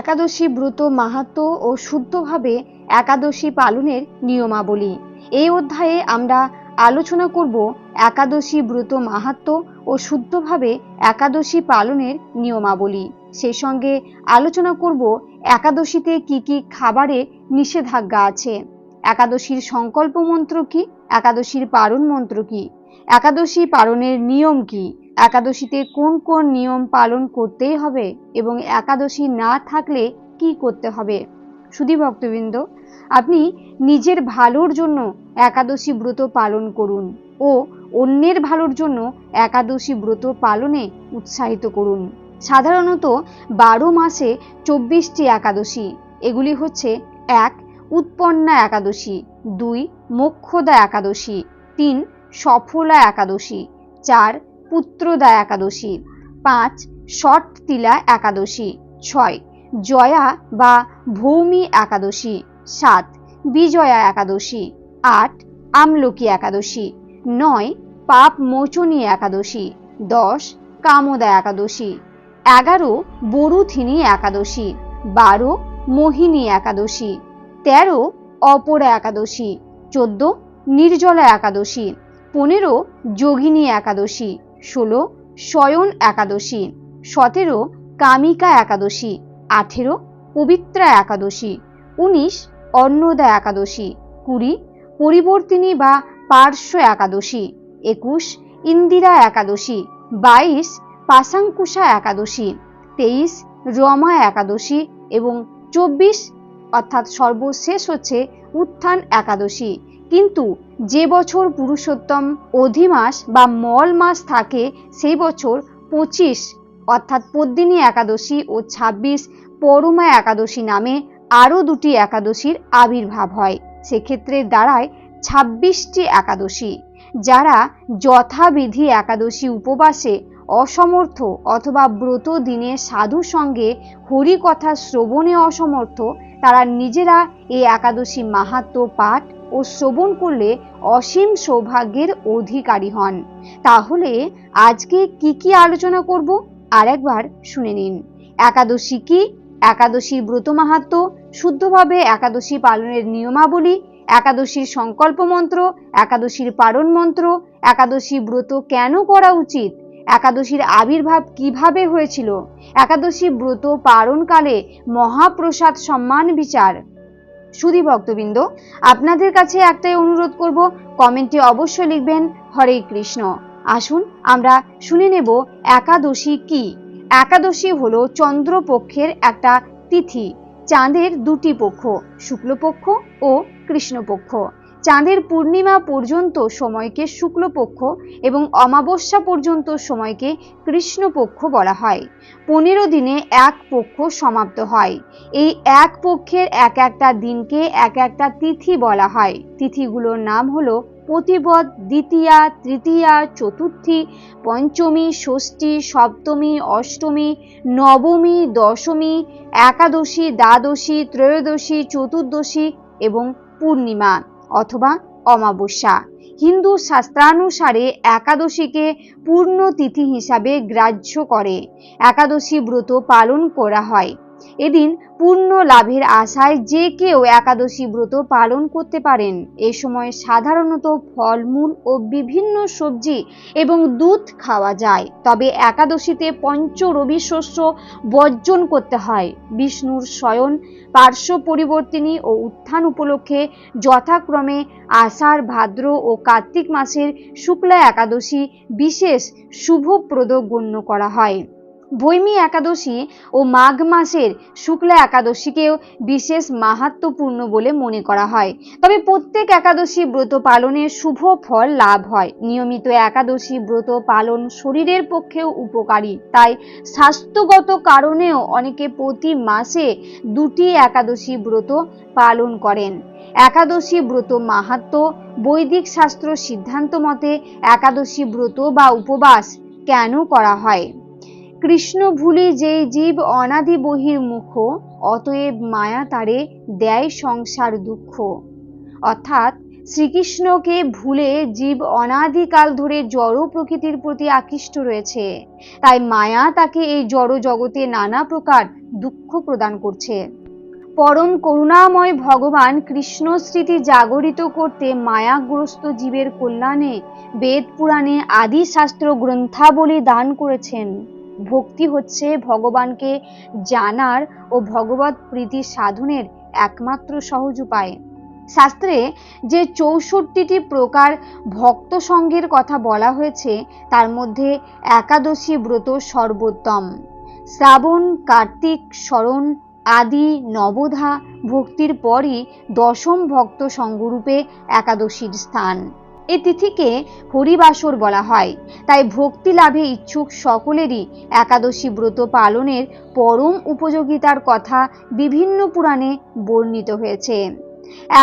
একাদশী ব্রত মাহাত্ম ও শুদ্ধভাবে একাদশী পালনের নিয়মাবলী। এই অধ্যায়ে আমরা আলোচনা করব একাদশী ব্রত মাহাত্ম ও শুদ্ধভাবে একাদশী পালনের নিয়মাবলী। সেই সঙ্গে আলোচনা করব একাদশীতে কি কি খাবারে নিষেধাজ্ঞা আছে। একাদশীর সংকল্প মন্ত্র কি? একাদশীর পারণ মন্ত্র কি? একাদশী পালনের নিয়ম কি? একাদশীতে কোন কোন নিয়ম পালন করতেই হবে এবং একাদশী না থাকলে কি করতে হবে? সুধী ভক্তবৃন্দ, আপনি নিজের ভালোর জন্য একাদশী ব্রত পালন করুন ও অন্যের ভালোর জন্য একাদশী ব্রত পালনে উৎসাহিত করুন। সাধারণত বারো মাসে চব্বিশটি একাদশী, এগুলি হচ্ছে এক, উৎপন্না একাদশী, দুই, মোক্ষদা একাদশী, তিন, সফলা একাদশী, চার পুত্রদা একাদশী। পাঁচ ষট তিলা একাদশী। ছয়, জয়া বা ভৌমি একাদশী। সাত, বিজয়া একাদশী। আট, আমলকি একাদশী। নয় পাপ মোচনী একাদশী। দশ, কামদা একাদশী। এগারো, বরুথিনী একাদশী। বারো, মোহিনী একাদশী। তেরো, অপরা একাদশী। চোদ্দ, নির্জলা একাদশী। পনেরো, যোগিনী একাদশী। ষোলো শয়ন একাদশী, সতেরো, কামিকা একাদশী, আঠেরো, পবিত্রা একাদশী, উনিশ, অন্নদা একাদশী, কুড়ি, পরিবর্তিনী বা পার্শ্ব একাদশী, একুশ, ইন্দিরা একাদশী, বাইশ, পাশাঙ্কুশা একাদশী, তেইশ, রমা একাদশী এবং চব্বিশ, অর্থাৎ সর্বশেষ হচ্ছে উত্থান একাদশী। কিন্তু যে বছর পুরুষোত্তম অধিমাস বা মল মাস থাকে, সেই বছর পঁচিশ, অর্থাৎ পদ্মিনী একাদশী ও ছাব্বিশ পরমা একাদশী নামে আরও দুটি একাদশীর আবির্ভাব হয়। সেক্ষেত্রে দাঁড়ায় ছাব্বিশটি একাদশী, যারা যথাবিধি একাদশী উপবাসে, অসমর্থ অথবা ব্রত দিনে সাধু সঙ্গে হরিকথা শ্রবণে অসমর্থ তারা নিজেরা এই একাদশী মাহাত্ম পাঠ ও শ্রবণ করলে অসীম সৌভাগ্যের অধিকারী হন। তাহলে আজকে কি কি আলোচনা করব? আর একবার শুনে নিন। একাদশী কি? একাদশী ব্রত মাহাত্ম, শুদ্ধভাবে একাদশী পালনের নিয়মাবলী, একাদশীর সংকল্প মন্ত্র, একাদশীর পারণ মন্ত্র, একাদশী ব্রত কেন করা উচিত? একাদশীর আবির্ভাব কীভাবে হয়েছিল? একাদশী ব্রত পালনকালে মহাপ্রসাদ সম্মান বিচার। সুধী ভক্তবৃন্দ, আপনাদের কাছে একটাই অনুরোধ করব, কমেন্টে অবশ্যই লিখবেন, হরে কৃষ্ণ। আসুন, আমরা শুনে নেব, একাদশী কি? একাদশী হলো চন্দ্রপক্ষের একটা তিথি, চাঁদের দুটি পক্ষ, শুক্লপক্ষ ও কৃষ্ণপক্ষ। চাঁদের পূর্ণিমা পর্যন্ত সময়কে শুক্লপক্ষ এবং অমাবস্যা পর্যন্ত সময়কে কৃষ্ণপক্ষ বলা হয়। পনেরো দিনে এক পক্ষ সমাপ্ত হয়। এই এক পক্ষের এক একটা দিনকে এক একটা তিথি বলা হয়। তিথিগুলোর নাম হলো প্রতিবদ দ্বিতীয়া, তৃতীয়া, চতুর্থী, পঞ্চমী, ষষ্ঠী, সপ্তমী, অষ্টমী, নবমী, দশমী, একাদশী, দ্বাদশী, ত্রয়োদশী, চতুর্দশী এবং পূর্ণিমা। অথবা অমাবস্যা। হিন্দু শাস্ত্রানুসারে একাদশীকে পূর্ণ তিথি হিসাবে গ্রাহ্য করে। একাদশী ব্রত পালন করা হয়। এদিন পূর্ণ লাভের আশায় যে কেউ একাদশী ব্রত পালন করতে পারেন। এ সময় সাধারণত ফলমূল ও বিভিন্ন সবজি এবং দুধ খাওয়া যায়। তবে একাদশীতে পঞ্চ রবি শস্য বর্জন করতে হয়। বিষ্ণুর শয়ন, পার্শ্ব পরিবর্তিনী ও উত্থান উপলক্ষে যথাক্রমে আষাঢ়, ভাদ্র ও কার্তিক মাসের শুক্লা একাদশী বিশেষ শুভপ্রদ গণ্য করা হয়। বৈমী একাদশী ও মাঘ মাসের শুক্লা একাদশীকেও বিশেষ মাহাত্মপূর্ণ বলে মনে করা হয়। তবে প্রত্যেক একাদশী ব্রত পালনে শুভ ফল লাভ হয়। নিয়মিত একাদশী ব্রত পালন শরীরের পক্ষেও উপকারী। তাই স্বাস্থ্যগত কারণেও অনেকে প্রতি মাসে দুটি একাদশী ব্রত পালন করেন। একাদশী ব্রত মাহাত্ম, বৈদিক শাস্ত্র সিদ্ধান্ত মতে একাদশী ব্রত বা উপবাস কেন করা হয়? কৃষ্ণ ভুলি যেই জীব অনাদি বহির্মুখ অতএব মায়া তারে দেয় সংসার দুঃখ। অর্থাৎ শ্রীকৃষ্ণকে ভুলে জীব অনাদিকাল ধরে জড় প্রকৃতির প্রতি আকৃষ্ট রয়েছে। তাই মায়া তাকে এই জড় জগতে নানা প্রকার দুঃখ প্রদান করছে। পরম করুণাময় ভগবান কৃষ্ণ স্মৃতি জাগরিত করতে মায়াগ্রস্ত জীবের কল্যাণে বেদ পুরাণে আদি শাস্ত্র গ্রন্থাবলী দান করেছেন। ভক্তি হচ্ছে ভগবানকে জানার ও ভগবত প্রীতি সাধনের একমাত্র সহজ উপায়। শাস্ত্রে যে চৌষট্টিটি প্রকার ভক্ত সঙ্গের কথা বলা হয়েছে, তার মধ্যে একাদশী ব্রত সর্বোত্তম। শ্রাবণ, কার্তিক, শরণ আদি নবধা ভক্তির পরই দশম ভক্ত সঙ্গরূপে একাদশীর স্থান। এ তিথিকে হরিবাসর বলা হয়। তাই ভক্তি লাভে ইচ্ছুক সকলেরই একাদশী ব্রত পালনের পরম উপযোগিতার কথা বিভিন্ন পুরাণে বর্ণিত হয়েছে।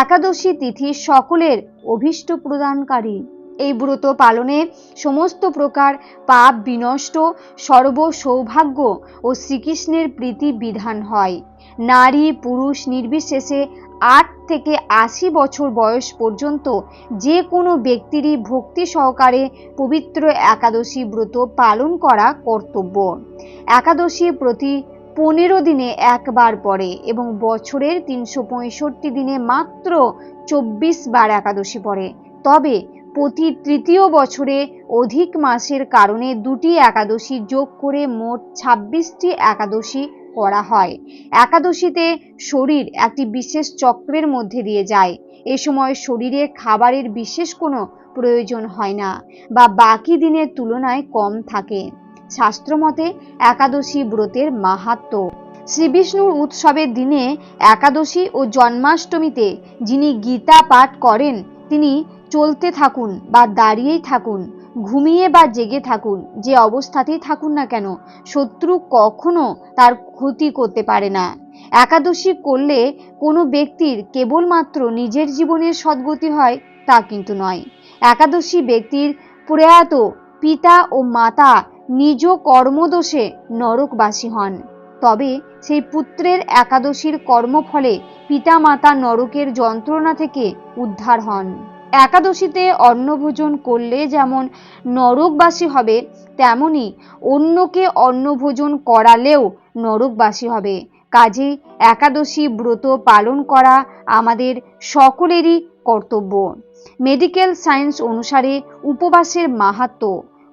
একাদশী তিথি সকলের অভিষ্ট প্রদানকারী। এই ব্রত পালনে সমস্ত প্রকার পাপ বিনষ্ট সর্ব সৌভাগ্য ও শ্রীকৃষ্ণের প্রীতি বিধান হয়। নারী, পুরুষ নির্বিশেষে আট থেকে আশি বছর বয়স পর্যন্ত যে কোনো ব্যক্তিরই ভক্তি সহকারে পবিত্র একাদশী ব্রত পালন করা কর্তব্য। একাদশী প্রতি পনেরো দিনে একবার পড়ে এবং বছরের তিনশো পঁয়ষট্টি দিনে মাত্র চব্বিশ বার একাদশী পড়ে। তবে প্রতি তৃতীয় বছরে অধিক মাসের কারণে দুটি একাদশী যোগ করে মোট ছাব্বিশটি একাদশী করা হয়। একাদশীতে শরীর একটি বিশেষ চক্রের মধ্যে দিয়ে যায়। এ সময় শরীরে খাবারের বিশেষ কোনো প্রয়োজন হয় না বা বাকি দিনের তুলনায় কম থাকে। শাস্ত্রমতে একাদশী ব্রতের মাহাত্ম। শ্রীবিষ্ণুর উৎসবের দিনে একাদশী ও জন্মাষ্টমীতে যিনি গীতা পাঠ করেন, তিনি চলতে থাকুন বা দাঁড়িয়েই থাকুন, ঘুমিয়ে বা জেগে থাকুন, যে অবস্থাতেই থাকুন না কেন, শত্রু কখনো তার ক্ষতি করতে পারে না। একাদশী করলে কোনো ব্যক্তির কেবলমাত্র নিজের জীবনের সদ্গতি হয় তা কিন্তু নয়। একাদশী ব্যক্তির প্রয়াত পিতা ও মাতা নিজ কর্মদোষে নরকবাসী হন। তবে সেই পুত্রের একাদশীর কর্মফলে পিতা মাতা নরকের যন্ত্রণা থেকে উদ্ধার হন। একাদশীতে অন্নভোজন করলে যেমন নরকবাসী হবে, তেমনি অন্যকে অন্নভোজন করালেও নরকবাসী হবে। কাজেই একাদশী ব্রত পালন করা আমাদের সকলেরই কর্তব্য। মেডিকেল সায়েন্স অনুসারে উপবাসের মাহাত্ম।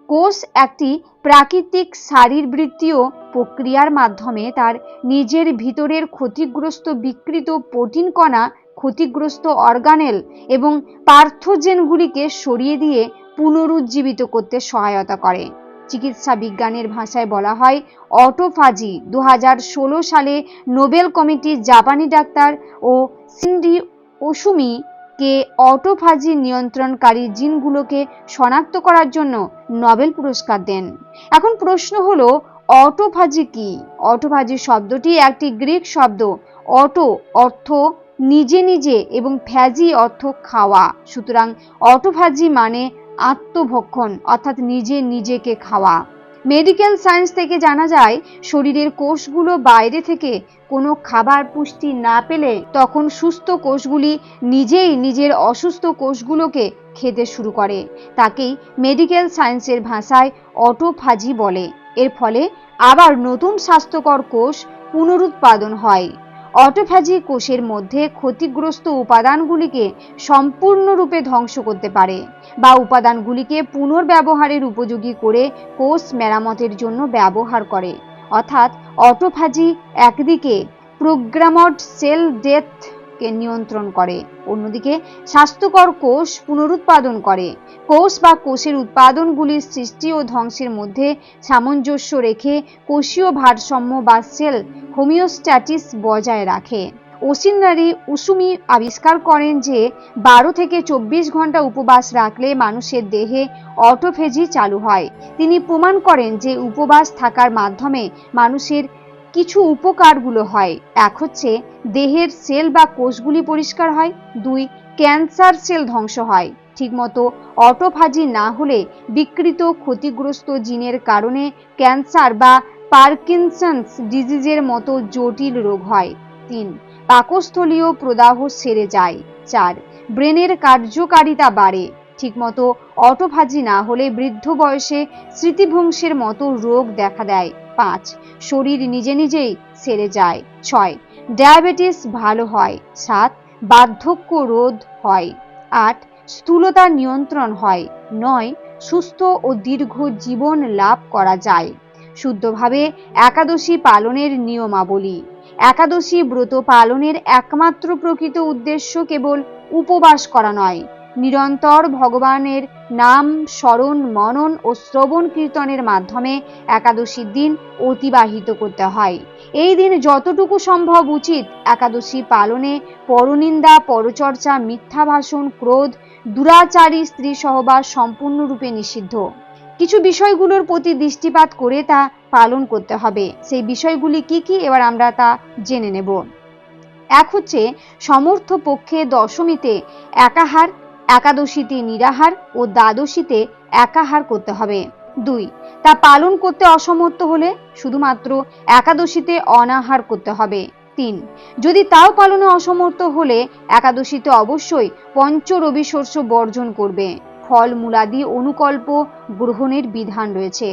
কোষ একটি প্রাকৃতিক শারীরবৃত্তীয় প্রক্রিয়ার মাধ্যমে তার নিজের ভিতরের ক্ষতিগ্রস্ত বিকৃত প্রোটিন কণা ক্ষতিগ্রস্ত অর্গানেল এবং পার্থোজেনগুলিকে সরিয়ে দিয়ে পুনরুজ্জীবিত করতে সহায়তা করে। চিকিৎসা বিজ্ঞানের ভাষায় বলা হয় অটোফাজি। দু হাজার ষোলো সালে নোবেল কমিটির জাপানি ডাক্তার ও সিন্ডি ওসুমি কে অটোফাজি নিয়ন্ত্রণকারী জিনগুলোকে শনাক্ত করার জন্য নোবেল পুরস্কার দেন। এখন প্রশ্ন হলো, অটোফাজি কি? অটোফাজি শব্দটি একটি গ্রিক শব্দ। অটো অর্থ নিজে নিজে এবং ফ্যাজি অর্থ খাওয়া। সুতরাং অটোফাজি মানে আত্মভক্ষণ, অর্থাৎ নিজে নিজেকে খাওয়া। মেডিকেল সায়েন্স থেকে জানা যায়, শরীরের কোষগুলো বাইরে থেকে কোনো খাবার পুষ্টি না পেলে তখন সুস্থ কোষগুলি নিজেই নিজের অসুস্থ কোষগুলোকে খেতে শুরু করে। তাকেই মেডিকেল সায়েন্সের ভাষায় অটোফাজি বলে। এর ফলে আবার নতুন স্বাস্থ্যকর কোষ পুনরুৎপাদন হয়। অটোফ্যাজি কোষের মধ্যে ক্ষতিগ্রস্ত উপাদানগুলিকে সম্পূর্ণরূপে ধ্বংস করতে পারে বা উপাদানগুলিকে পুনর্ব্যবহারের উপযোগী করে কোষ মেরামতের জন্য ব্যবহার করে। অর্থাৎ অটোফ্যাজি একদিকে প্রোগ্রামড সেল ডেথকে নিয়ন্ত্রণ করে। অন্যদিকে, স্বাস্থ্যকর কোষ পুনরুৎপাদন করে। কোষ বা কোষের উৎপাদনগুলির সৃষ্টি ও ধ্বংসের মধ্যে সামঞ্জস্য রেখে কোষীয় ভারসাম্য বা সেল হোমিওস্ট্যাটিস বজায় রাখে। ওসিনারি উসুমি আবিষ্কার করেন যে, বারো থেকে চব্বিশ ঘণ্টা উপবাস রাখলে মানুষের দেহে অটোফেজি চালু হয়। তিনি প্রমাণ করেন যে উপবাস থাকার মাধ্যমে মানুষের কিছু উপকারগুলো হয়। এক হচ্ছে, দেহের সেল বা কোষগুলি পরিষ্কার হয়। দুই, ক্যান্সার সেল ধ্বংস হয়। ঠিকমতো অটোফাজি না হলে বিকৃত ক্ষতিগ্রস্ত জিনের কারণে ক্যান্সার বা পার্কিনসন্স ডিজিজের মতো জটিল রোগ হয়। তিন, পাকস্থলীয় প্রদাহ সেরে যায়। চার, ব্রেনের কার্যকারিতা বাড়ে। ঠিকমতো অটোফাজি না হলে বৃদ্ধ বয়সে স্মৃতিভ্রংশের মতো রোগ দেখা দেয়। পাঁচ। শরীর নিজে নিজেই সেরে যায়। ছয়, ডায়াবেটিস ভালো হয়। সাত, বার্ধক্য রোধ হয়। আট, স্থূলতা নিয়ন্ত্রণ হয়। নয়, সুস্থ ও দীর্ঘ জীবন লাভ করা যায়। শুদ্ধভাবে একাদশী পালনের নিয়মাবলী। একাদশী ব্রত পালনের একমাত্র প্রকৃত উদ্দেশ্য কেবল উপবাস করা নয় নিরন্তর ভগবানের নাম স্মরণ, মনন ও শ্রবণ কীর্তনের মাধ্যমে একাদশীর দিন অতিবাহিত করতে হয়। এই দিন যতটুকু সম্ভব উচিত একাদশী পালনে পরনিন্দা, পরচর্চা মিথ্যা ভাষণ ক্রোধ, দুরাচারী স্ত্রী সহবাস সম্পূর্ণরূপে নিষিদ্ধ। কিছু বিষয়গুলোর প্রতি দৃষ্টিপাত করে তা পালন করতে হবে। সেই বিষয়গুলি কি কি এবার আমরা তা জেনে নেব। এক হচ্ছে সমর্থ পক্ষে দশমীতে একাহার একাদশীতে নিরাহার ও দ্বাদশীতে একাহার করতে হবে। দুই, তা পালন করতে অসমর্থ হলে শুধুমাত্র একাদশীতে অনাহার করতে হবে। তিন, যদি তাও পালনে অসমর্থ হলে একাদশীতে অবশ্যই পঞ্চ রবি শস্য বর্জন করবে। ফল, মূলাদি, অনুকল্প গ্রহণের বিধান রয়েছে।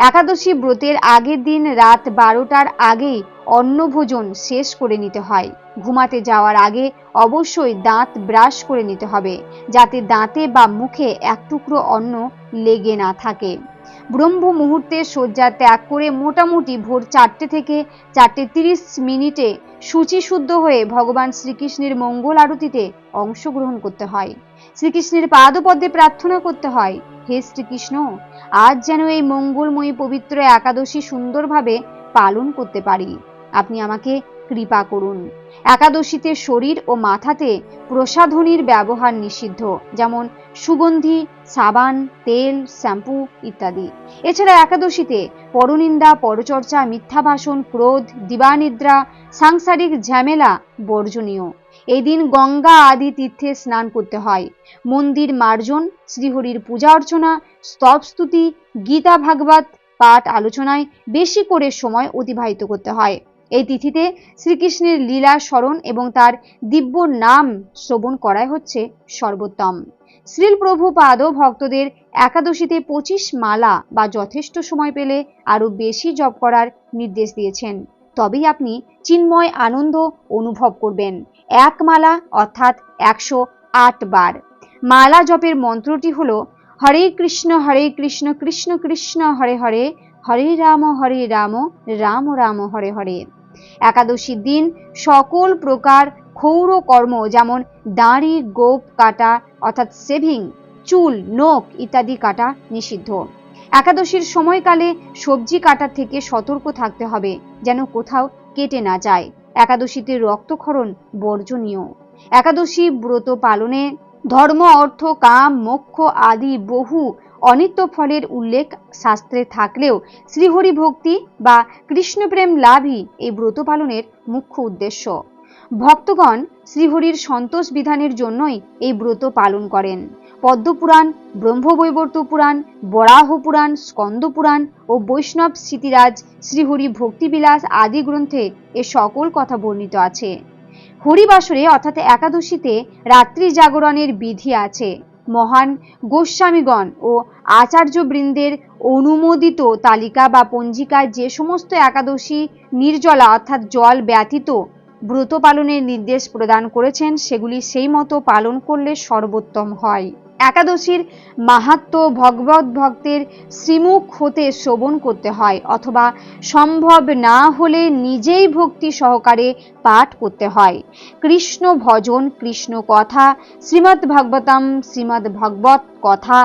একাদশী ব্রতের আগের দিন রাত বারোটার আগেই অন্নভোজন শেষ করে নিতে হয়। ঘুমাতে যাওয়ার আগে অবশ্যই দাঁত ব্রাশ করে নিতে হবে, যাতে দাঁতে বা মুখে এক টুকরো অন্ন লেগে না থাকে। ব্রহ্ম মুহূর্তে শয্যা ত্যাগ করে মোটামুটি ভোর চারটে থেকে চারটে তিরিশ মিনিটে সূচি শুদ্ধ হয়ে ভগবান শ্রীকৃষ্ণের মঙ্গল আরতিতে অংশগ্রহণ করতে হয়। শ্রীকৃষ্ণের পাদপদ্মে প্রার্থনা করতে হয়। হে শ্রীকৃষ্ণ, আজ যেন এই মঙ্গলময়ী পবিত্র একাদশী সুন্দরভাবে পালন করতে পারি। আপনি আমাকে কৃপা করুন। একাদশীতে শরীর ও মাথাতে প্রসাধনীর ব্যবহার নিষিদ্ধ, যেমন সুগন্ধি, সাবান, তেল, শ্যাম্পু ইত্যাদি। এছাড়া একাদশীতে পরনিন্দা, পরচর্চা মিথ্যা ভাষণ ক্রোধ, দিবানিদ্রা, সাংসারিক ঝামেলা বর্জনীয়। এই দিন গঙ্গা আদি তীর্থে স্নান করতে হয়। মন্দির মার্জন, শ্রীহরির পূজা অর্চনা, স্তব স্তুতি, গীতা ভাগবত পাঠ আলোচনায় বেশি করে সময় অতিবাহিত করতে হয়। এই তিথিতে শ্রীকৃষ্ণের লীলা স্মরণ এবং তার দিব্য নাম শ্রবণ করাই হচ্ছে সর্বোত্তম। শ্রীল প্রভুপাদ ভক্তদের একাদশীতে পঁচিশ মালা বা যথেষ্ট সময় পেলে আরও বেশি জপ করার নির্দেশ দিয়েছেন। তবেই আপনি চিন্ময় আনন্দ অনুভব করবেন। এক মালা, অর্থাৎ একশো আট বার। মালা জপের মন্ত্রটি হলো, হরে কৃষ্ণ হরে কৃষ্ণ কৃষ্ণ কৃষ্ণ, হরে হরে হরে রাম হরে রাম রাম রাম, হরে হরে। একাদশীর দিন সকল প্রকার ক্ষৌর কর্ম, যেমন দাঁড়ি, গোপ, কাটা, অর্থাৎ সেভিং, চুল, নোখ ইত্যাদি কাটা নিষিদ্ধ। একাদশীর সময়কালে সবজি কাটার থেকে সতর্ক থাকতে হবে, যেন কোথাও কেটে না যায়। একাদশীতে রক্তক্ষরণ বর্জনীয়। একাদশী ব্রত পালনে ধর্ম, অর্থ, কাম, মোক্ষ আদি বহু অনিত্য ফলের উল্লেখ শাস্ত্রে থাকলেও শ্রীহরি ভক্তি বা কৃষ্ণপ্রেম লাভই এই ব্রত পালনের মুখ্য উদ্দেশ্য। ভক্তগণ শ্রীহরির সন্তোষ বিধানের জন্যই এই ব্রত পালন করেন। পদ্মপুরাণ, ব্রহ্মবৈবর্ত পুরাণ, বরাহ পুরাণ, স্কন্দ পুরাণ ও বৈষ্ণব স্মৃতিরাজ, শ্রীহরি ভক্তিবিলাস আদি গ্রন্থে এ সকল কথা বর্ণিত আছে। হরিবাসরে অর্থাৎ একাদশীতে রাত্রি জাগরণের বিধি আছে। মহান গোস্বামীগণ ও আচার্যবৃন্দের অনুমোদিত তালিকা বা পঞ্জিকায় যে সমস্ত একাদশী নির্জলা অর্থাৎ জল ব্যতীত ব্রত পালনের নির্দেশ প্রদান করেছেন, সেগুলি সেই মতো পালন করলে সর্বোত্তম হয়। একাদশীর মাহাত্ম ভগবত ভক্তের শ্রীমুখ হতে শ্রবণ করতে হয় অথবা সম্ভব না হলে নিজেই ভক্তি সহকারে পাঠ করতে হয়। কৃষ্ণ ভজন, কৃষ্ণ কথা, শ্রীমদ্ ভাগবতম, শ্রীমদ্ ভাগবত কথা,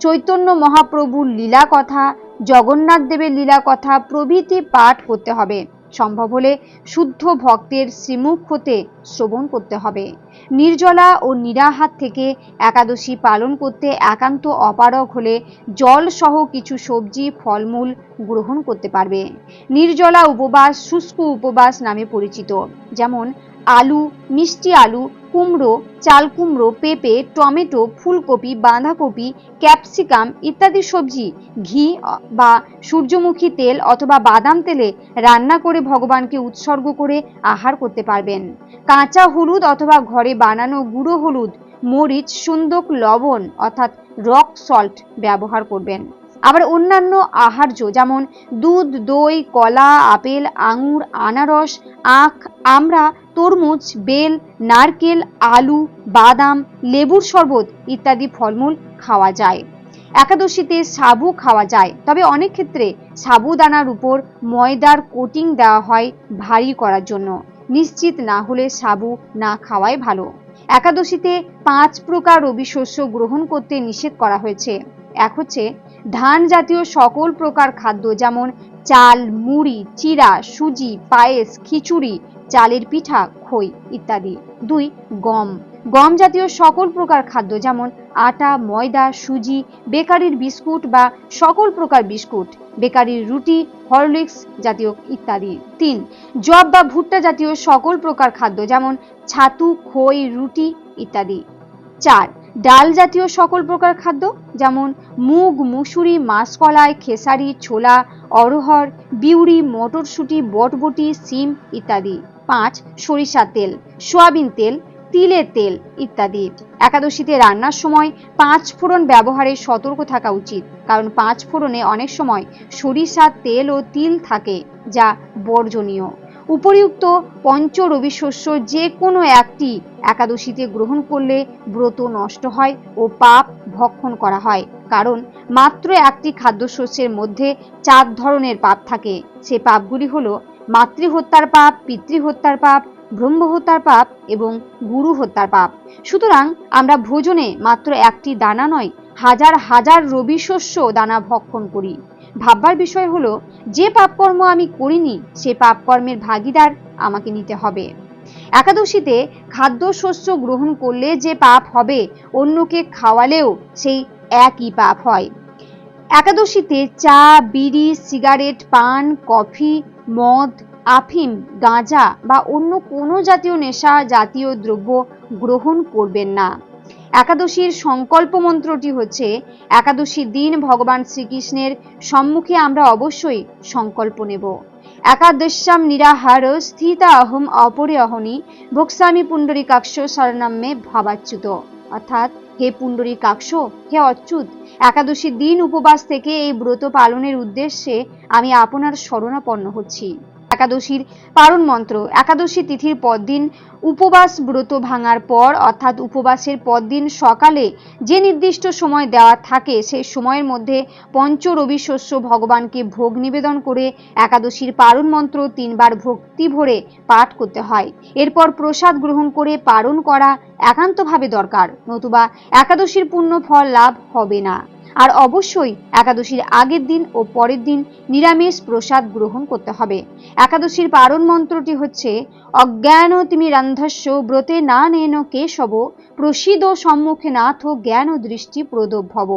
চৈতন্য মহাপ্রভুর লীলা কথা, জগন্নাথ দেবের লীলা কথা প্রভৃতি পাঠ করতে হবে। সম্ভব হলে শুদ্ধ ভক্তের শ্রীমুখ হতে শ্রবণ করতে হবে। নির্জলা ও নিরাহাত থেকে একাদশী পালন করতে একান্ত অপারগ হলে জল সহ কিছু সবজি, ফলমূল গ্রহণ করতে পারবে। নির্জলা উপবাস, শুষ্ক উপবাস নামে পরিচিত। যেমন আলু, মিষ্টি আলু কুমড়ো, চাল কুমড়ো, পেঁপে, টমেটো, ফুলকপি, বাঁধাকপি, ক্যাপসিকাম ইত্যাদি সবজি, ঘি বা সূর্যমুখী তেল অথবা বাদাম তেলে রান্না করে ভগবানকে উৎসর্গ করে আহার করতে পারবেন। কাঁচা হলুদ অথবা ঘরে বানানো গুঁড়ো হলুদ, মরিচ, সুন্দক, লবণ অর্থাৎ রক সল্ট ব্যবহার করবেন। আবার অন্যান্য আহার্য যেমন দুধ, দই, কলা, আপেল, আঙুর, আনারস, আখ, আমড়া তরমুজ, বেল, নারকেল, আলু, বাদাম, লেবুর শরবত ইত্যাদি ফলমূল খাওয়া যায়। একাদশীতে সাবু খাওয়া যায়। তবে অনেক ক্ষেত্রে সাবুদানার উপর ময়দার কোটিং দেওয়া হয় ভারী করার জন্য। নিশ্চিত না হলে সাবু না খাওয়াই ভালো। একাদশীতে পাঁচ প্রকার রবি শস্য গ্রহণ করতে নিষেধ করা হয়েছে। এক হচ্ছে ধান জাতীয় সকল প্রকার খাদ্য যেমন চাল, মুড়ি চিরা সুজি, পায়েস, খিচুড়ি চালের পিঠা, খই ইত্যাদি। দুই, গম। গম জাতীয় সকল প্রকার খাদ্য যেমন আটা, ময়দা, সুজি, বেকারির বিস্কুট বা সকল প্রকার বিস্কুট, বেকারির রুটি, হরলিক্স জাতীয় ইত্যাদি। তিন, জব বা ভুট্টা জাতীয় সকল প্রকার খাদ্য যেমন ছাতু, খই, রুটি ইত্যাদি। চার, ডাল জাতীয় সকল প্রকার খাদ্য যেমন মুগ, মুসুরি, মাসকলাই, খেসারি, ছোলা অরহর বিউড়ি, মটরশুঁটি, বটবটি, সিম ইত্যাদি। পাঁচ, সরিষার তেল, সোয়াবিন তেল, তিলের তেল ইত্যাদি। একাদশীতে রান্নার সময় পাঁচ ফোড়ন ব্যবহারে সতর্ক থাকা উচিত, কারণ পাঁচ ফোড়নে অনেক সময় সরিষার তেল ও তিল থাকে, যা বর্জনীয়। উপরিউক্ত পঞ্চ রবি শস্য যে কোনো একটি একাদশীতে গ্রহণ করলে ব্রত নষ্ট হয় ও পাপ ভক্ষণ করা হয়, কারণ মাত্র একটি খাদ্যশস্যের মধ্যে চার ধরনের পাপ থাকে। সে পাপগুলি হলো মাতৃহত্যার পাপ, পিতৃহত্যার পাপ ব্রহ্ম হত্যার পাপ এবং গুরু হত্যার পাপ। সুতরাং আমরা ভোজনে মাত্র একটি দানা নয়, হাজার হাজার রবি শস্য দানা ভক্ষণ করি। ভাববার বিষয় হলো, যে পাপকর্ম আমি করিনি, সে পাপকর্মের ভাগিদার আমাকে নিতে হবে। একাদশীতে খাদ্যশস্য গ্রহণ করলে যে পাপ হবে, অন্যকে খাওয়ালেও সেই একই পাপ হয়। একাদশীতে চা, বিড়ি, সিগারেট, পান, কফি মদ, আফিম, গাঁজা বা অন্য কোনো জাতীয় নেশা, জাতীয় দ্রব্য গ্রহণ করবেন না। একাদশীর সংকল্প মন্ত্রটি হচ্ছে একাদশীর দিন ভগবান শ্রীকৃষ্ণের সম্মুখে আমরা অবশ্যই সংকল্প নেব। একাদশ্যাম নিরাহার স্থিতা অহম অপরে অহনি ভোক্সামি পুণ্ডরীকাক্ষ শরণাম্যে ভাবাচ্যুত। অর্থাৎ হে পুণ্ডরী কাক্ষ হে অচ্যুত একাদশী দিন উপবাস থেকে এই ব্রত পালনের উদ্দেশ্যে আমি আপনার শরণাপন্ন হচ্ছি। একাদশীর পারণ মন্ত্র। একাদশী তিথির পরদিন উপবাস ব্রত ভাঙার পর, অর্থাৎ উপবাসের পরদিন সকালে যে নির্দিষ্ট সময় দেওয়া থাকে, সেই সময়ের মধ্যে পঞ্চ রবি শস্য ভগবানকে ভোগ নিবেদন করে একাদশীর পারণ মন্ত্র তিনবার ভক্তি ভরে পাঠ করতে হয়। এরপর প্রসাদ গ্রহণ করে পারণ করা একান্তভাবে দরকার, নতুবা একাদশীর পূর্ণ ফল লাভ হবে না। আর অবশ্যই একাদশীর আগের দিন ও পরের দিন নিরামিষ প্রসাদ গ্রহণ করতে হবে। একাদশীর পারণ মন্ত্রটি হচ্ছে, অজ্ঞান তুমি রান্ধস্য ব্রতে না নেন কেশব প্রসিদ সম্মুখে নাথ জ্ঞান ও দৃষ্টি প্রদভব।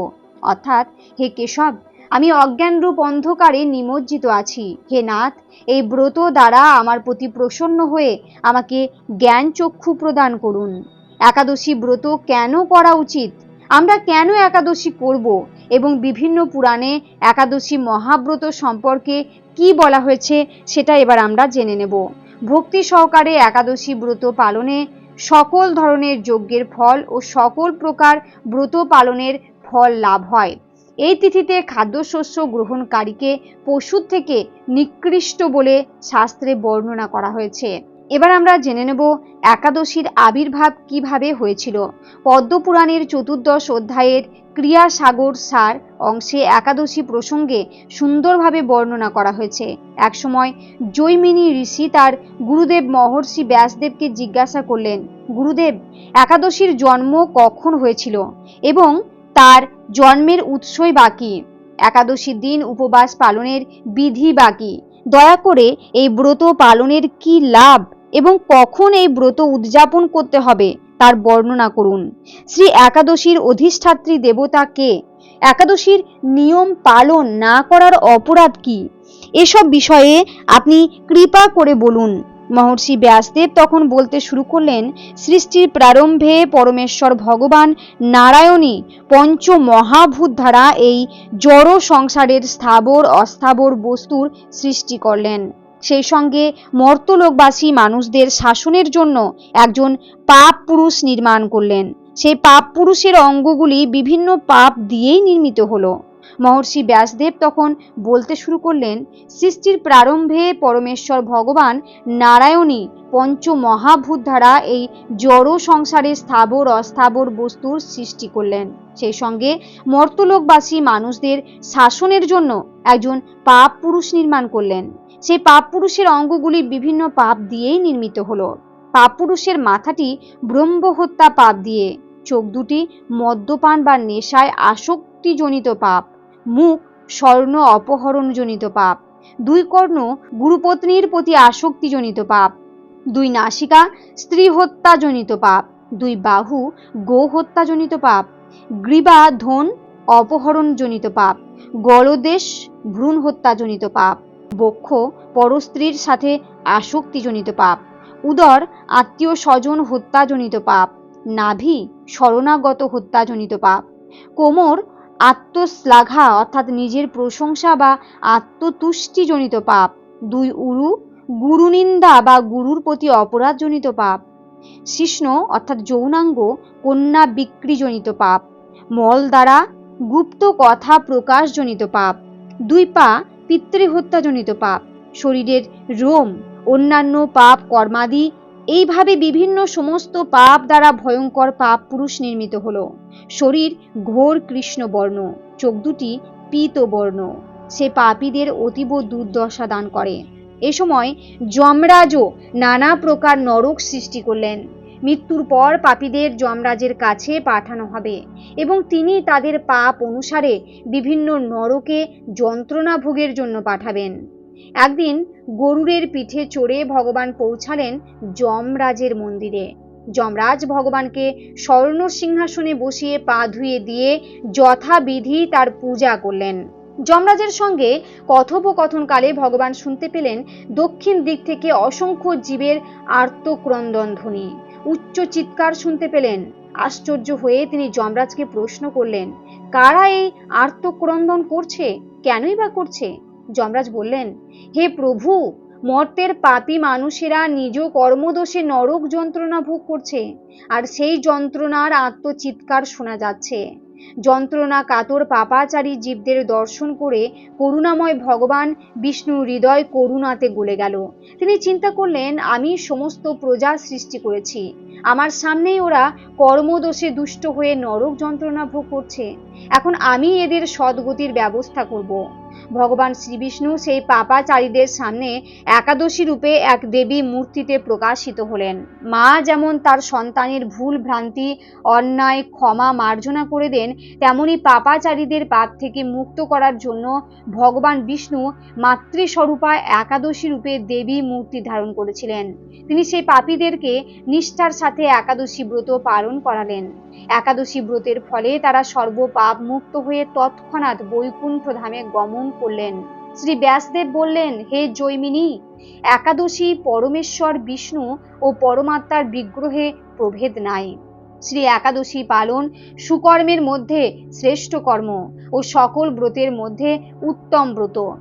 অর্থাৎ, হে কেশব, আমি অজ্ঞানরূপ অন্ধকারে নিমজ্জিত আছি। হে নাথ, এই ব্রত দ্বারা আমার প্রতি প্রসন্ন হয়ে আমাকে জ্ঞান চক্ষু প্রদান করুন। একাদশী ব্রত কেন করা উচিত? আমরা কেন একাদশী করব এবং বিভিন্ন পুরাণে একাদশী মহাব্রত সম্পর্কে কি বলা হয়েছে সেটা এবার আমরা জেনে নেব। ভক্তি সহকারে একাদশী ব্রত পালনে সকল ধরনের যজ্ঞের ফল ও সকল প্রকার ব্রত পালনের ফল লাভ হয়। এই তিথিতে খাদ্যশস্য গ্রহণকারীকে পশুর থেকে নিকৃষ্ট বলে শাস্ত্রে বর্ণনা করা হয়েছে। এবার আমরা জেনে নেব একাদশীর আবির্ভাব কীভাবে হয়েছিল। পদ্মপুরাণের চতুর্দশ অধ্যায়ের ক্রিয়া সাগর সার অংশে একাদশী প্রসঙ্গে সুন্দরভাবে বর্ণনা করা হয়েছে। একসময় জৈমিনী ঋষি তার গুরুদেব মহর্ষি ব্যাসদেবকে জিজ্ঞাসা করলেন, গুরুদেব, একাদশীর জন্ম কখন হয়েছিল এবং তার জন্মের উৎসই বাকি একাদশীর দিন উপবাস পালনের বিধি বাকি দয়া করে এই ব্রত পালনের কি লাভ এবং কখন এই ব্রত উদযাপন করতে হবে তার বর্ণনা করুন। শ্রী একাদশীর অধিষ্ঠাত্রী দেবতা কে? একাদশীর নিয়ম পালন না করার অপরাধ কি? এসব বিষয়ে আপনি কৃপা করে বলুন। মহর্ষি ব্যাসদেব তখন বলতে শুরু করলেন, সৃষ্টির প্রারম্ভে পরমেশ্বর ভগবান নারায়ণী পঞ্চ মহাভূত দ্বারা এই জড় সংসারের স্থাবর, অস্থাবর বস্তুর সৃষ্টি করলেন। সেই সঙ্গে মর্তলোকবাসী মানুষদের শাসনের জন্য একজন পাপ পুরুষ নির্মাণ করলেন। সেই পাপ পুরুষের অঙ্গগুলি বিভিন্ন পাপ দিয়েই নির্মিত হলো। মহর্ষি ব্যাসদেব তখন বলতে শুরু করলেন, সৃষ্টির প্রারম্ভে পরমেশ্বর ভগবান নারায়ণী পঞ্চ মহাভূত দ্বারা এই জড় সংসারে স্থাবর অস্থাবর বস্তুর সৃষ্টি করলেন। সেই সঙ্গে মর্তলোকবাসী মানুষদের শাসনের জন্য একজন পাপ পুরুষ নির্মাণ করলেন। সেই পাপ পুরুষের অঙ্গগুলি বিভিন্ন পাপ দিয়েই নির্মিত হলো। পাপ পুরুষের মাথাটি ব্রহ্ম হত্যা পাপ দিয়ে, চোখ দুটি মদ্যপান বা নেশায় আসক্তিজনিত পাপ, মুখ স্বর্ণ অপহরণজনিত পাপ, দুই কর্ণ গুরুপত্নীর প্রতি আসক্তিজনিত পাপ, দুই নাসিকা স্ত্রী হত্যাজনিত পাপ, দুই বাহু গো হত্যাজনিত পাপ, গ্রীবা ধন অপহরণজনিত পাপ, গলদেশ ভ্রূণ হত্যাজনিত পাপ বক্ষ পরস্ত্রীর সাথে আসক্তিজনিত পাপ। উদর আত্মীয় স্বজন হত্যাজনিত পাপ। নাভি শরণাগত হত্যাজনিত পাপ। কোমর আত্মশ্লাঘা অর্থাৎ নিজের প্রশংসা বা আত্মতুষ্টিজনিত পাপ। দুই উরু গুরুনিন্দা বা গুরুর প্রতি অপরাধজনিত পাপ। শিষ্ণ অর্থাৎ যৌনাঙ্গ কন্যা বিক্রিজনিত পাপ। মল দ্বারা গুপ্ত কথা প্রকাশজনিত পাপ। দুই পা পিতৃহত্যাজনিত পাপ, শরীরের রোম, অন্যান্য পাপ কর্মাদি, এইভাবে বিভিন্ন সমস্ত পাপ দ্বারা ভয়ঙ্কর পাপ পুরুষ নির্মিত হলো। শরীর ঘোর কৃষ্ণ বর্ণ চোখ দুটি পীত বর্ণ সে পাপীদের অতীব দুর্দশা দান করে। এ সময় যমরাজও নানা প্রকার নরক সৃষ্টি করলেন। মৃত্যুর পর পাপীদের যমরাজের কাছে পাঠানো হবে এবং তিনি তাদের পাপ অনুসারে বিভিন্ন নরকে যন্ত্রণা ভোগের জন্য পাঠাবেন। একদিন গরুরের পিঠে চড়ে ভগবান পৌঁছালেন যমরাজের মন্দিরে। যমরাজ ভগবানকে স্বর্ণ সিংহাসনে বসিয়ে পা ধুয়ে দিয়ে যথাবিধি তার পূজা করলেন। যমরাজের সঙ্গে কথোপকথনকালে ভগবান শুনতে পেলেন দক্ষিণ দিক থেকে অসংখ্য জীবের আর্তক্রন্দন ধ্বনি উচ্চ চিৎকার শুনতে পেলেন। আশ্চর্য হয়ে তিনি যমরাজকে প্রশ্ন করলেন, কারা এই আর্তক্রন্দন করছে? কেনই বা করছে? যমরাজ বললেন, হে প্রভু, মর্তের পাপী মানুষেরা নিজ কর্মদোষে নরক যন্ত্রণা ভোগ করছে, আর সেই যন্ত্রণার আত্মচিৎকার শোনা যাচ্ছে। যন্ত্রণা কাতর পাপাচারী জীবদের দর্শন করে করুণাময় ভগবান বিষ্ণু হৃদয় করুণাতে গলে গেল। তিনি চিন্তা করলেন, আমি সমস্ত প্রজা সৃষ্টি করেছি। আমার সামনেই ওরা কর্মদোষে দুষ্ট হয়ে নরক যন্ত্রণা ভোগ করছে। এখন আমি এদের সদ্গতির ব্যবস্থা করব। ভগবান শ্রীবিষ্ণু সেই পাপাচারীদের সামনে একাদশী রূপে এক দেবী মূর্তিতে প্রকাশিত হলেন। মা যেমন তার সন্তানের ভুল ভ্রান্তি, অন্যায়, ক্ষমা, মার্জনা করে দেন, তেমনি পাপাচারীদের পাপ থেকে মুক্ত করার জন্য ভগবান বিষ্ণু মাতৃস্বরূপা একাদশী রূপে দেবী মূর্তি ধারণ করেছিলেন। তিনি সেই পাপীদেরকে নিষ্ঠার সাথে একাদশী ব্রত পালন করালেন। একাদশী ব্রতের ফলে তারা সর্বপাপ মুক্ত হয়ে তৎক্ষণাৎ বৈকুণ্ঠ ধামে গমন করলেন। শ্রী ব্যাসদেব বললেন, হে জৈমিনী, একাদশী পরমেশ্বর, বিষ্ণু ও পরমাত্মার বিগ্রহে প্রভেদ নাই। শ্রী একাদশী পালন সুকর্মের মধ্যে শ্রেষ্ঠ কর্ম ও সকল ব্রতের মধ্যে উত্তম ব্রত।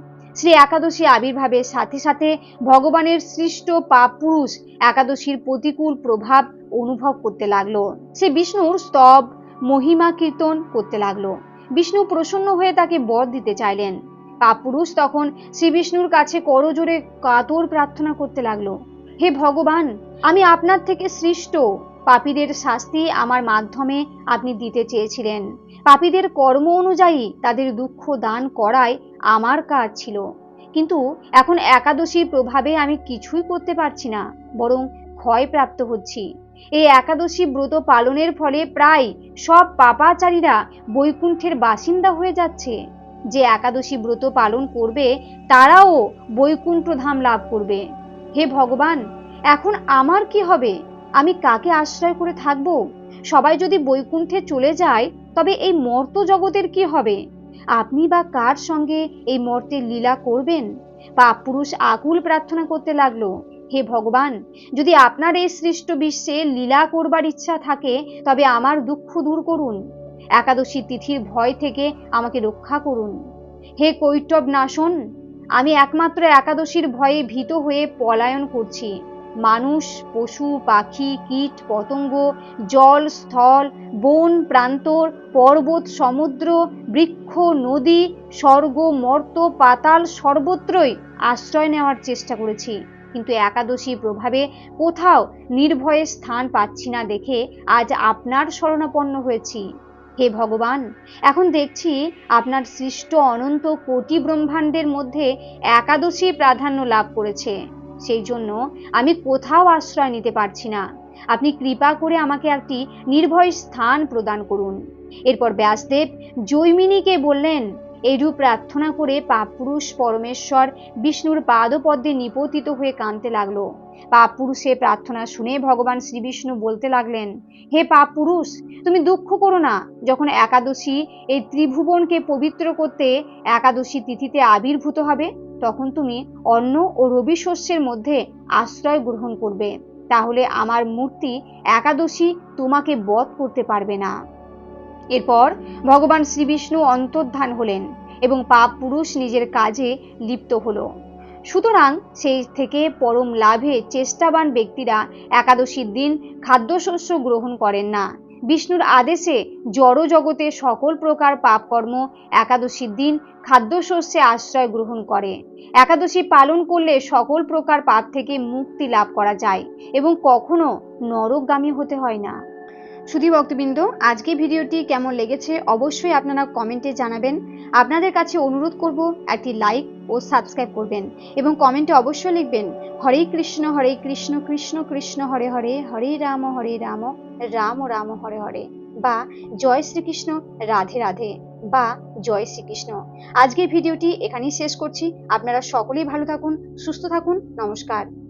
শ্রী একাদশী আবির্ভাবের সাথে সাথে ভগবানের সৃষ্ট পাপ পুরুষ একাদশীর প্রতিকূল প্রভাব অনুভব করতে লাগল। সে বিষ্ণুর স্তব, মহিমা কীর্তন করতে লাগল। বিষ্ণু প্রসন্ন হয়ে তাকে বর দিতে চাইলেন। পাপুরুষ তখন শ্রী বিষ্ণুর কাছে করজোরে কাতর প্রার্থনা করতে লাগল। হে ভগবান, আমি আপনার থেকে সৃষ্ট। পাপীদের শাস্তি আমার মাধ্যমে আপনি দিতে চেয়েছিলেন। পাপীদের কর্ম অনুযায়ী তাদের দুঃখ দান করাই আমার কাজ ছিল। কিন্তু এখন একাদশীর প্রভাবে আমি কিছুই করতে পারছি না, বরং ক্ষয়প্রাপ্ত হচ্ছি। এই একাদশী ব্রত পালনের ফলে প্রায় সব পাপাচারীরা বৈকুণ্ঠের বাসিন্দা হয়ে যাচ্ছে। যে একাদশী ব্রত পালন করবে, তারাও বৈকুণ্ঠ ধাম লাভ করবে। হে ভগবান, এখন আমার কি হবে? আমি কাকে আশ্রয় করে থাকব? সবাই যদি বৈকুণ্ঠে চলে যায়, তবে এই মর্ত জগতের কি হবে? আপনি বা কার সঙ্গে এই মর্তের লীলা করবেন? পাপ পুরুষ আকুল প্রার্থনা করতে লাগল, হে ভগবান, যদি আপনার এই সৃষ্ট বিশ্বে লীলা করবার ইচ্ছা থাকে, তবে আমার দুঃখ দূর করুন। একাদশী তিথির ভয় থেকে আমাকে রক্ষা করুন। হে কৈটব নাশন আমি একমাত্র একাদশীর ভয়ে ভীত হয়ে পলায়ন করছি। মানুষ, পশু, পাখি, কীট, পতঙ্গ, জল, স্থল, বন, প্রান্তর, পর্বত, সমুদ্র, বৃক্ষ, নদী, স্বর্গ, মর্ত, পাতাল সর্বত্রই আশ্রয় নেওয়ার চেষ্টা করেছি। কিন্তু একাদশী প্রভাবে কোথাও নির্ভয়ে স্থান পাচ্ছি না দেখে আজ আপনার শরণাপন্ন হয়েছি। হে ভগবান, এখন দেখছি আপনার সৃষ্ট অনন্ত কোটি ব্রহ্মাণ্ডের মধ্যে একাদশী প্রাধান্য লাভ করেছে। সেই জন্য আমি কোথাও আশ্রয় নিতে পারছি না। আপনি কৃপা করে আমাকে একটি নির্ভয় স্থান প্রদান করুন। এরপর ব্যাসদেব জৈমিনীকে বললেন এরূপ প্রার্থনা করে পাপুরুষ পরমেশ্বর বিষ্ণুর পাদপদ্মে নিপতিত হয়ে কাঁদতে লাগল। পাপুরুষে প্রার্থনা শুনে ভগবান শ্রীবিষ্ণু বলতে লাগলেন, হে পাপুরুষ তুমি দুঃখ করো না। যখন একাদশী এই ত্রিভুবনকে পবিত্র করতে একাদশী তিথিতে আবির্ভূত হবে তখন তুমি অন্ন ও রবি শস্যের মধ্যে আশ্রয় গ্রহণ করবে। তাহলে আমার মূর্তি একাদশী তোমাকে বধ করতে পারবে না। এরপর ভগবান শ্রীবিষ্ণু অন্তর্ধান হলেন এবং পাপ পুরুষ নিজের কাজে লিপ্ত হলো। সুতরাং সেই থেকে পরম লাভে চেষ্টাবান ব্যক্তিরা একাদশীর দিন খাদ্যশস্য গ্রহণ করেন না। বিষ্ণুর আদেশে জড় জগতে সকল প্রকার পাপকর্ম একাদশীর দিন খাদ্যশস্যে আশ্রয় গ্রহণ করে। একাদশী পালন করলে সকল প্রকার পাপ থেকে মুক্তি লাভ করা যায় এবং কখনো নরকগামী হতে হয় না। শুধু ভক্তবৃন্দ আজকে ভিডিওটি কেমন লেগেছে অবশ্যই আপনারা কমেন্টে জানাবেন। আপনাদের কাছে অনুরোধ করব একটি লাইক ও সাবস্ক্রাইব করবেন এবং কমেন্টে অবশ্যই লিখবেন, হরে কৃষ্ণ হরে কৃষ্ণ কৃষ্ণ কৃষ্ণ, হরে হরে হরে রাম হরে রাম রাম রাম, হরে হরে। বা, জয় শ্রীকৃষ্ণ, রাধে রাধে। বা, জয় শ্রীকৃষ্ণ। আজকের ভিডিওটি এখানেই শেষ করছি। আপনারা সকলেই ভালো থাকুন, সুস্থ থাকুন। নমস্কার।